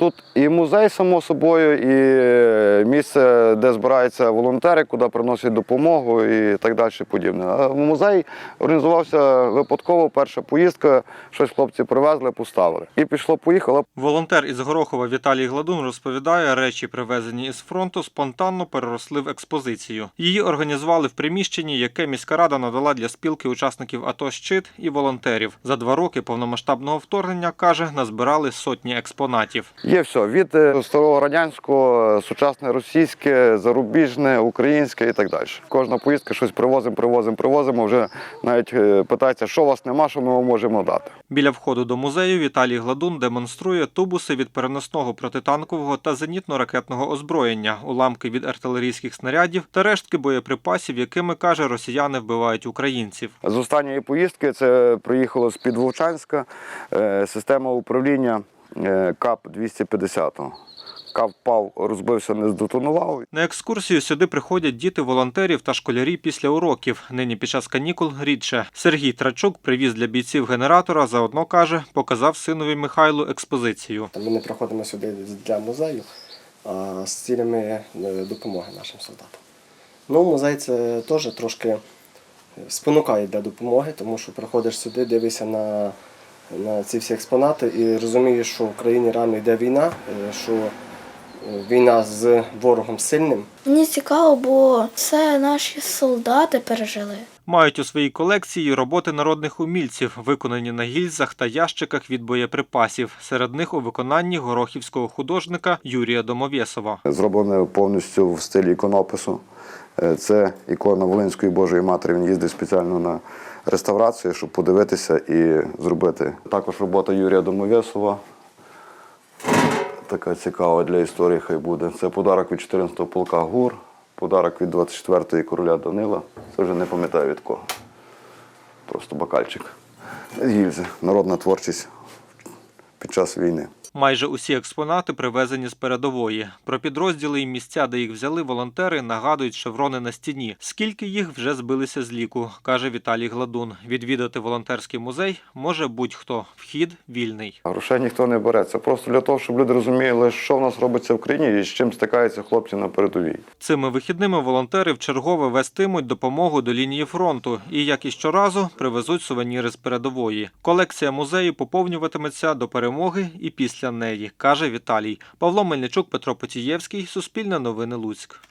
Тут і музей, само собою, і місце, де збираються волонтери, куди приносять допомогу і так далі. Подібне. А музей організувався випадково перша поїздка, щось хлопці привезли, поставили. І пішло, поїхало. Волонтер із Горохова Віталій Гладун розповідає, речі, привезені із фронту, спонтанно переросли в експозицію. Її організували в приміщенні, яке міська рада надала для спілки учасників АТО «Щит» і волонтерів. За два роки повномасштабного вторгнення каже, назбирали сотні експонатів. Є все від е, старого радянського, сучасне російське, зарубіжне, українське і так далі. Кожна поїздка щось привозимо, привозимо, привозимо. Вже навіть е, питається, що у вас нема, що ми вам можемо дати. Біля входу до музею Віталій Гладун демонструє тубуси від переносного протитанкового та зенітно-ракетного озброєння, уламки від артилерійських снарядів та рештки боєприпасів, якими каже, росіяни вбивають українців. З останньої поїздки це приїхало з-під Вовчанська е, система управління е, КАП-250. КАП впав, розбився, не здетонував. На екскурсію сюди приходять діти волонтерів та школярі після уроків. Нині під час канікул рідше. Сергій Трачук привіз для бійців генератора. Заодно каже, показав синові Михайлу експозицію. Ми не приходимо сюди для музею, а з цілями е, допомоги нашим солдатам. Ну, музей це теж трошки спонукає для допомоги, тому що приходиш сюди, дивишся на, на ці всі експонати і розумієш, що в країні реально йде війна, е, що е, війна з ворогом сильним. Мені цікаво, бо це наші солдати пережили. Мають у своїй колекції роботи народних умільців, виконані на гільзах та ящиках від боєприпасів. Серед них у виконанні горохівського художника Юрія Домовєсова. Зроблене повністю в стилі іконопису. Е, Це ікона Волинської Божої Матері. Він їздив спеціально на реставрацію, щоб подивитися і зробити. Також робота Юрія Домовєсова. Така цікава для історії хай буде. Це подарок від 14-го полка ГУР, подарок від 24-ї короля Данила. Це вже не пам'ятаю від кого. Просто бокальчик. Гільзи. Народна творчість під час війни. Майже усі експонати привезені з передової. Про підрозділи і місця, де їх взяли волонтери, нагадують шеврони на стіні. Скільки їх вже збилися з ліку, каже Віталій Гладун. Відвідати волонтерський музей може будь-хто. Вхід вільний. Грошей ніхто не бере. Це просто для того, щоб люди розуміли, що в нас робиться в країні і з чим стикаються хлопці на передовій. Цими вихідними волонтери вчергове вестимуть допомогу до лінії фронту і, як і щоразу, привезуть сувеніри з передової. Колекція музею поповнюватиметься до перемоги і після неї, каже Віталій. Павло Мельничук, Петро Потієвський, Суспільне новини Луцьк.